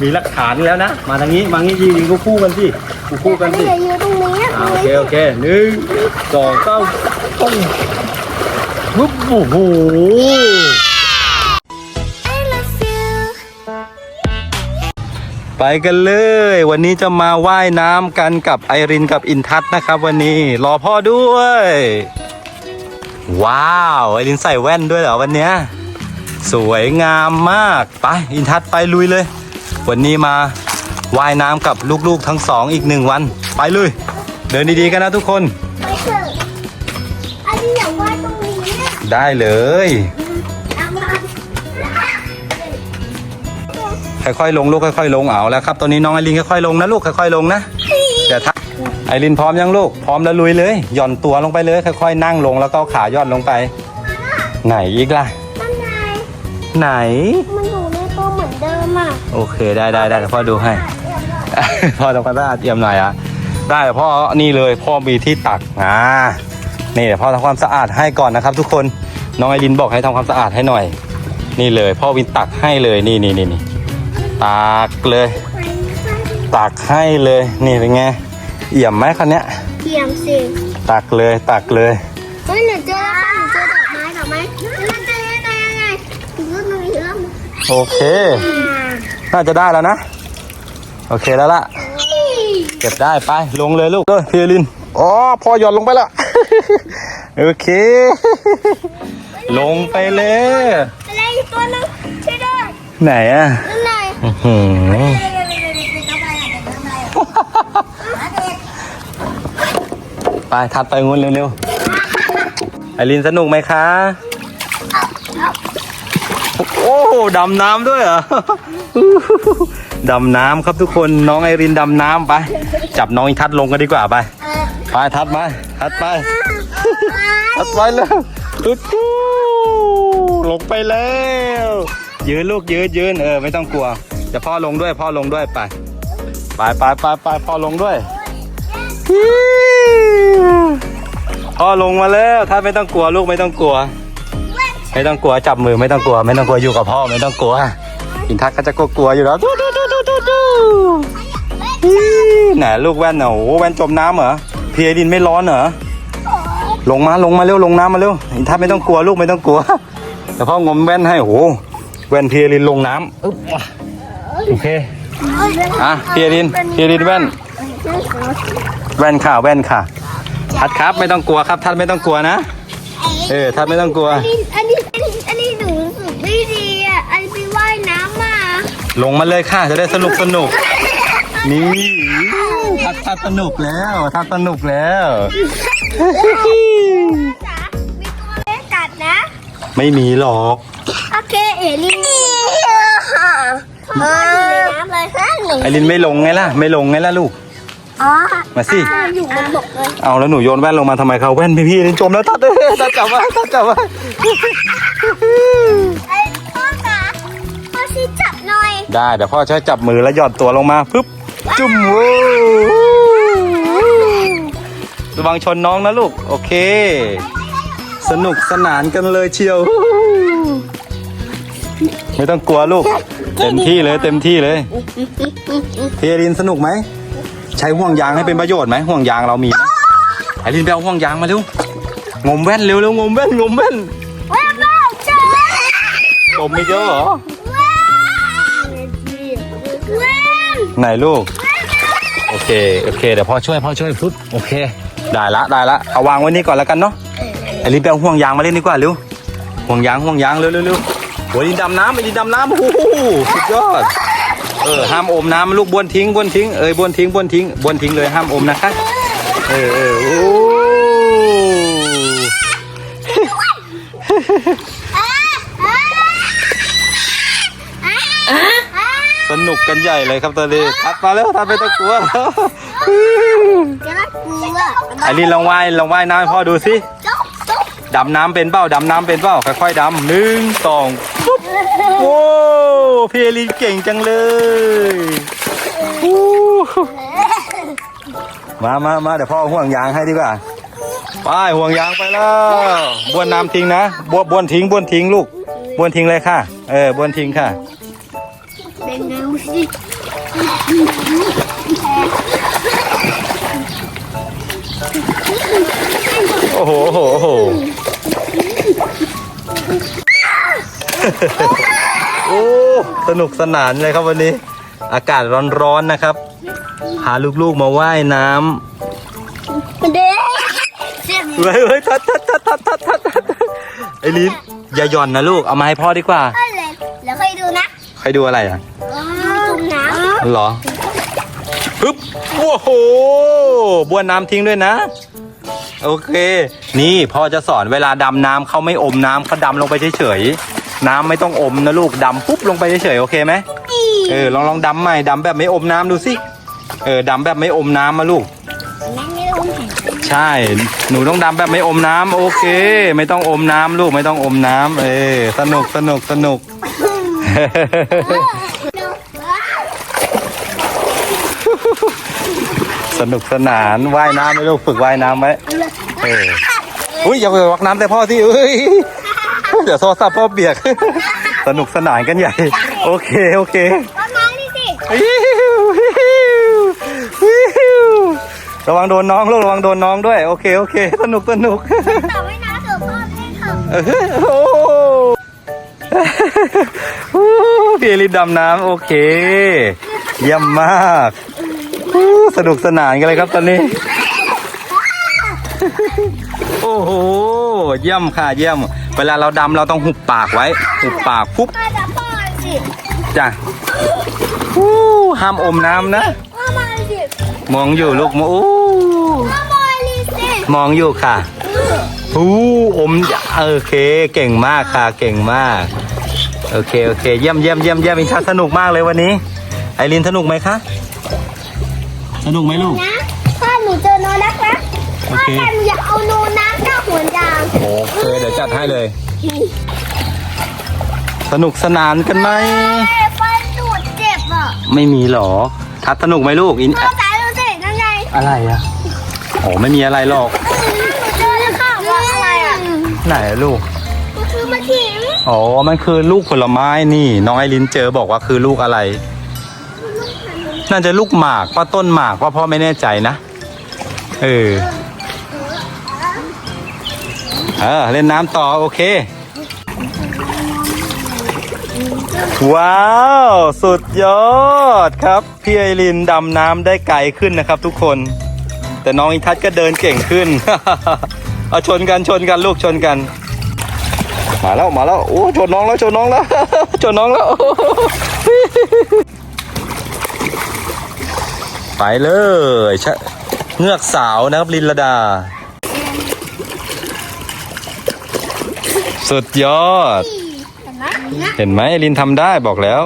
มีหลักฐานแล้วนะ มาทางนี้มาทางนี้ยืนคู่คู่กันสิคู่คู่กันสิอย่ายืนตรงนี้นะอ่าโอเคโอเคหนึ่งสองเก้าปุ้งปุ๊บโอ้โหไปกันเลย วันนี้จะมาว่ายน้ำกันกับไอรินกับอินทัศน์นะครับ วันนี้ รอพ่อด้วย ว้าว ไอรินใส่แว่นด้วยเหรอวันเนี้ยสวยงามมาก ไป อินทัศน์ไปลุยเลย วันนี้มาว่ายน้ำกับลูกๆทั้งสองอีกหนึ่งวัน ไปเลย เดินดีๆกันนะทุกคน ไปเถอะอันนี้อยากวาดตรงนี้นะได้เลย เอามาค่อยๆ ลงลูกค่อยๆ ลงเอาแล้วครับ ตอนนี้น้องไอรินค่อยๆ ลงนะลูกค่อยๆ ลงนะเดี๋ยวถ้าไอรินพร้อมยังลูก พร้อมแล้วลุยเลย หย่อนตัวลงไปเลย ค่อยๆ นั่งลงแล้วก็เอาขาย่อนลงไป ไหนอีกล่ะนั่นไงไหนมั โอเคได้ได้ได้เดี๋ยวพ่อดูให้ พ่อทำความสะอาดเอี่ยมหน่อยอะได้เดี๋ยวพ่อนี่เลยพ่อมีที่ตักอ่านี่เดี๋ยวพ่อทำความสะอาดให้ก่อนนะครับ ทุกคนน้องไอรินบอกให้ทำความสะอาดให้หน่อย นี่เลย พ่อวินตักให้เลยนี่นี่นี่นี่ตักเลย ตักให้เลยนี่เป็นไงเอี่ยมไหมคันเนี้ยเทียมสิตักเลยตักเลยเฮ้ยหนูเจอแล้วค่ะหนูเจอดอกไม้ดอกไม้มันจะยังไงยังไงอีกเรื่องหนึงอีกเรื่องหนึงโอเค น่าจะได้แล้วนะ โอเคแล้วล่ะ เก็บได้ไปลงเลยลูกเลยพี่ลินอ๋อพอหย่อนลงไปละโอเค ลงไปเลยอะไรอีกตัวหนึงช่วยด้วยไหนอะนั่นไงอื้อหือไป ถัดไปงูนเร็วๆไอรินสนุกไหมคะ โอ้โดำน้ำด้วยเหรอดำน้ำครับทุกคนน้องไอรินดำน้ำไป จับน้องอีทัศน์ลงกันดีกว่าไปไปทัดมาทัดไปทัดไปแล้วตุ๊ดลงไปแล้วยืนลูกยืนยืนเออไม่ต้องกลัวเดี๋ยวพ่อลงด้วยพ่อลงด้วยไปไปไปไปไปพ่อลงด้วยพ่อลงมาแล้วถ้าไม่ต้องกลัวลูกไม่ต้องกลัว ไม่ต้องกลัวจับมือไม่ต้องกลัว ไม่ต้องกลัวอยู่กับพ่อไม่ต้องกลัวอินทักก็จะกลัวๆอยู่แล้วดูดูดูดูดูดูไหนลูกแว่นน่ะโอ้แว่นจมน้ำเหรอเพียดินไม่ร้อนเหรอลงมาลงมาเร็วลงน้ำมาเร็วอินทักไม่ต้องกลัวลูกไม่ต้องกลัวแต่พ่องมแว่นให้โอ้โหแว่นเพียรินลงน้ำโอเคอะเพียรินเพียรินแว่น แว่นค่ะแว่นค่ะทัดครับไม่ต้องกลัวครับทัดไม่ต้องกลัวนะเออทัดไม่ต้องกลัว อันนี้อันนี้อันนี้อันนี้หนูรู้สึกไม่ดีอะ อันนี้ไปว่ายน้ำมา ลงมาเลยค่ะจะได้สนุกสนุก นี่ทัดทัดสนุกแล้วทัดสนุกแล้วจ๋ามีตัวเล็กกัดนะ ไม่มีหรอก โอเค เอลินค่ะพ่ออยู่ในน้ำเลยฮะหนูไอรินไม่ลงไงล่ะ ไม่ลงไงล่ะลูก อ๋อมาสิ อยู่บนบกเลย เอาแล้วหนูโยนแว่นลงมาทำไมเขาแว่นพี่พี่ๆนี่จมแล้วทัดเอ้ยทัดจับไว้ทัดจับไว้ ได้เดี๋ยวพ่อช่วยจับมือแล้วหย่อนตัวลงมาปึ๊บจุ่มโว้ระวังชนน้องนะลูก โอเค สนุกสนานกันเลยเชียว ไม่ต้องกลัวลูก เต็มที่เลยเต็มที่เลยเพียรินสนุกไหม ใช้ห่วงยางให้เป็นประโยชน์ไหมห่วงยางเรามีไหมไอรินไปเอาห่วงยางมาเร็วงมแว่นเร็วเร็วงมแว่นงมแว่นแว่นแว่นเจองมไม่เยอะเหรอ ไหนลูก โอเค โอเค เดี๋ยวพ่อช่วย พ่อช่วยพุทโอเค ได้ละ ได้ละ เอาวางไว้นี่ก่อนแล้วกันเนาะไอ้ลินไปเอาห่วงยางมาเล่นดีกว่าเร็ว ห่วงยาง ห่วงยาง เร็วเร็วเร็วโอ้ยลินดำน้ำไอ้ลินดำน้ำโอ้โหสุดยอด เออ ห้ามอมน้ำลูกบ้วนทิ้งบ้วนทิ้ง เอ้ยบ้วนทิ้งบ้วนทิ้งบ้วนทิ้งเลย ห้ามอมนะคะ เออเออโอ้ สนุกกันใหญ่เลยครับตอนนี้ทัดมาแล้วทัดไม่ต้องกลัวจะน่ากลัวไอรินลองว่ายลองว่ายน้ำให้พ่อดูสิจ๊บจ๊บดำน้ำเป็นเป้าดำน้ำเป็นเป้าค่อยๆดำหนึ่งสองปุ๊บโอ้พี่ไอรินเก่งจังเลยอู้มามามาเดี๋ยวพ่อเอาห่วงยางให้ดีกว่าไปห่วงยางไปแล้วบ้วนน้ำทิ้งนะบ้วนบ้วนทิ้งบ้วนทิ้งลูกบ้วนทิ้งเลยค่ะ เออบ้วนทิ้งค่ะ เป็นไงรู้สิโอ้โหโอ้โหโอ้โหโอ้สนุกสนานเลยครับวันนี้ อากาศร้อนๆนะครับพาลูกๆมาว่ายน้มันเด้เจ็บำเฮ้ยเฮ้ยทัดทัดทัดทัดทัดทัดทัดไอ้ลิ้นอย่าหย่อนนะลูก เอามาให้พ่อดีกว่าเลยแล้วค่อยดูนะใครดูอะไรอะจุ่มน้ เหรอปึ๊บโอ้โหบ้วนน้ำทิ้งด้วยนะ โอเค นี่พ่อจะสอนเวลาดำน้ำเขาไม่อมน้ำเขาดำลงไปเฉยๆน้ำไม่ต้องอมนะลูกดำปุ๊บลงไปเฉยๆโอเคไหมำเออลองลองดำใหม่ดำแบบไม่อมน้ำดูสิเออดำแบบไม่อมน้ำมาลูกนั่งไม่ได้อุ้มแขนใช่ หนูต้องดำแบบไม่อมน้ำโอเค ไม่ต้องอมน้ำลูกไม่ต้องอมน้ำเออสนุกสนุกสนุก สนุกสนานว่ายน้ำไหมลูกฝึกว่ายน้ำไหมเอออุ้ยอย่าไปวักน้ำแต่พ่อสิเอ้ยเดี๋ยวโทรศัพท์พ่อเปียก สนุกสนานกันใหญ่ โอเค โอเคก็มาดิสิระวังโดนน้องลูกระวังโดนน้องด้วย โอเค โอเค สนุกสนุกต่อไว้นะเดี๋ยวพ่อเล่นเถอะเออโอ้โหพี่ลิดดำน้ำโอเค เยี่ยมมากอู้ สนุกสนานกันเลยครับตอนนี้ โอ้โห เยี่ยมค่ะเยี่ยม เวลาเราดำเราต้องหุบปากไว้ หุบปากปุ๊บมาจากพ่อสิจ้ะอู้ห้ามอมน้ำนะ พ่อมาสิมองอยู่ลูกมองอู้พ่อมาดิสิมองอยู่ค่ะอู้อมโอเค เก่งมากค่ะ เก่งมาก โอเค โอเค เยี่ยมเยี่ยมเยี่ยมเยี่ยมอินทัศน์สนุกมากเลยวันนี้ ไอรินสนุกไหมคะส นุกไหมลูก นะพ่อหนูเจอโนนักนะโอพ่อเค แต่หนูอยากเอาโนนักกับหัวยางโอเคเดี๋ยวจัดให้เลย สนุกสนานกันไหมเอ้ยฟันดูดเจ็บอะไม่มีหรอ ทัดสนุกไหมลูกอินพ่อสายดูสินั่นไงอะไรอะโอ้ไม่มีอะไรหรอก หนูเจอแล้วค่ะว่าอะไรอะไหนอะลูก มันคือมะขิงอ๋อ มันคือลูกผลไม้นี่ น้องไอรินเจอบอกว่าคือลูกอะไร น่าจะลูกหมากว่าต้นหมากว่าพ่อไม่แน่ใจนะ เออเออเล่นน้ำต่อโอเค ว้าว สุดยอดครับ พี่ไอรินดำน้ำได้ไกลขึ้นนะครับทุกคน แต่น้องอินทัศน์ก็เดินเก่งขึ้น เอาชนกันชนกันลูกชนกัน มาแล้วมาแล้วโอ้ชนน้องแล้วชนน้องแล้วชนน้องแล้ว ไปเลยชะเงือกสาวนะครับลินลดา สุดยอดเห็นไหมนะเห็นไหมลินทำได้บอกแล้ว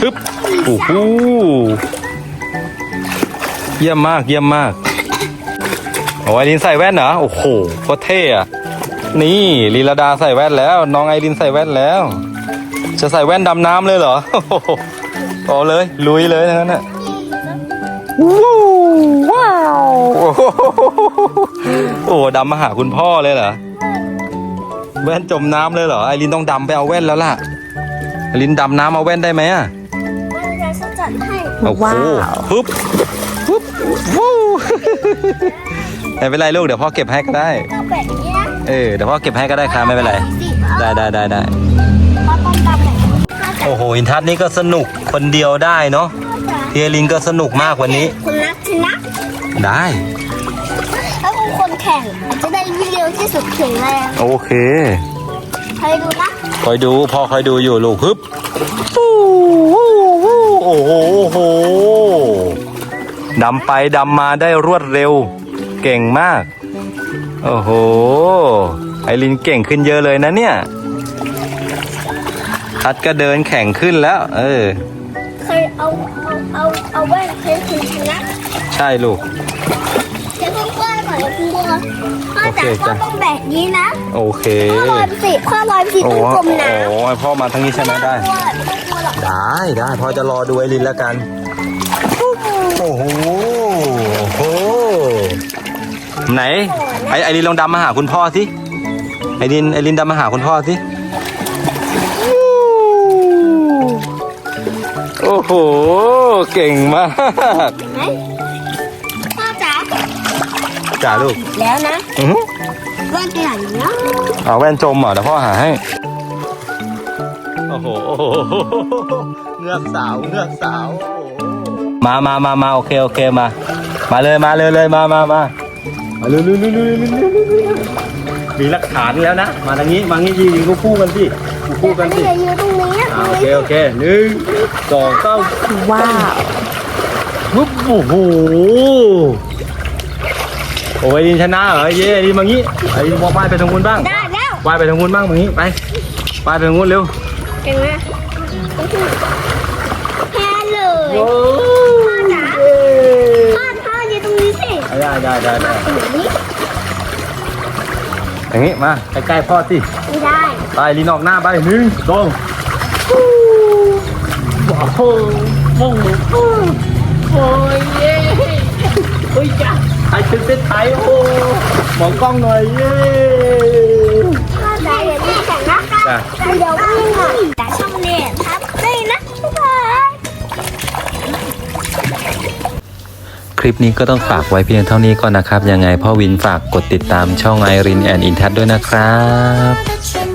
ปึ๊บโอ้โหเยี่ยมมากเยี่ยมมากโอ้ไอรินใส่แว่นเหรอโอ้โหโคตรเท่อะนี่ลีลาดาใส่แว่นแล้ว น้องไอรินใส่แว่นแล้ว จะใส่แว่นดำน้ำเลยเหรอโอ้โห เอาเลย ลุยเลยทั้งนั้นน่ะว้าวโอ้โหโอ้ดำมาหาคุณพ่อเลยเหรอแว่นจมน้ำเลยเหรอไอรินต้องดำไปเอาแว่นแล้วล่ะไอรินดำน้ำเอาแว่นได้ไหมอะมันจะจัดให้โอ้โหปึ๊บปึ๊บวู้ไม่เป็นไรลูกเดี๋ยวพ่อเก็บให้ก็ได้เราแบบนี้นะเออเดี๋ยวพ่อเก็บให้ก็ได้ครับไม่เป็นไร ได้ได้ได้ได้พ่อต้องทำแบบนี้พ่อจะ โอ้โหอินทัศน์นี่ก็สนุกคนเดียวได้เนาะพี่ไอรินก็สนุกมากวันนี้ คุณนักชนะได้ถ้าคุณคนแข่งอาจจะได้วิดีโอที่สุดแข็งแรงโอเคใครดูนะคอยดูพ่อคอยดูอยู่ลูกฮึบฟูโอ้โหโอ้โหดำไปดำมาได้รวดเร็ว เก่งมาก โอ้โห ไอรินเก่งขึ้นเยอะเลยนะเนี่ย ทัดก็เดินแข่งขึ้นแล้ว เออ เคยเอาเอาเอาเอาแว่นเคยคุณชนะใช่ลูก เคยคุณกล้วยก่อนเลยคุณบัวพ่อโอเคจ๋าพ่อจ้ะ ต้องแบบนี้นะโอเคพ่อลอยไปสิพ่อลอยไปสิโอ้ต้องโหจมน้ำโอ้โหพ่อมาทางนี้ใช่ไหมได้ไม่ต้องกลัวหรอกได้ได้พ่อจะรอดูไอรินแล้วกัน โอ้โหโอ้โหไหนไอไอรินลองดำมาหาคุณพ่อสิไอรินไอรินดำมาหาคุณพ่อสิ โห เก่งมากเห็นไหมพ่อจ๋าจ่าลูก แล้วนะอื้อหือว่าจะอย่างนี้เอาแว่นจมเหรอเดี๋ยวพ่อหาให้ โอ้โหโอ้โหเงือกสาวเงือกสาวโอ้โหมามามามาโอเคโอเคมา มาเลยมาเลยเลยมามามามาเร็วเร็วเร็วเร็วเร็วเร็วเร็ว มีหลักฐานแล้วนะ มาทางนี้มางี้ยืนคู่คู่กันสิคู่กันสิอย่ายืนตรงนี้อ่าโอเคโอเคหนึ่งสองสามว้าวปุ๊บโอ้โหโอ้ยดินชนะเหรอเย่ดินมางี้ไอ้ดินบอกว่ายไปทางนู้นบ้างได้แล้วว่ายไปทางนู้นบ้างมางี้ไปว่ายไปทางนู้นเร็วเก่งมากแพ้เลยโอ้พ่อจ๋าพ่อพ่อยืนตรงนี้สิได้ได้ได้ได้ตรงนี้ อย่างนี้มาใกล้ๆพ่อสิไม่ได้ไปลินออกหน้าไปหนึ่งสองว้าวโอ้โหโอ้ยเย้เฮ้ยจ้าไทยเป็นเส้นไทยโอ้มองกล้องหน่อยเย้พ่อจ๋าอย่าลืมแข่งนะคะจ้ะเดี๋ยววิ่งอะ ลิปนี้ก็ต้องฝากไว้เพียงเท่านี้ก่อนนะครับ ยังไงพ่อวินฝากกดติดตามช่องไอรินแอนอินทัศด้วยนะครับ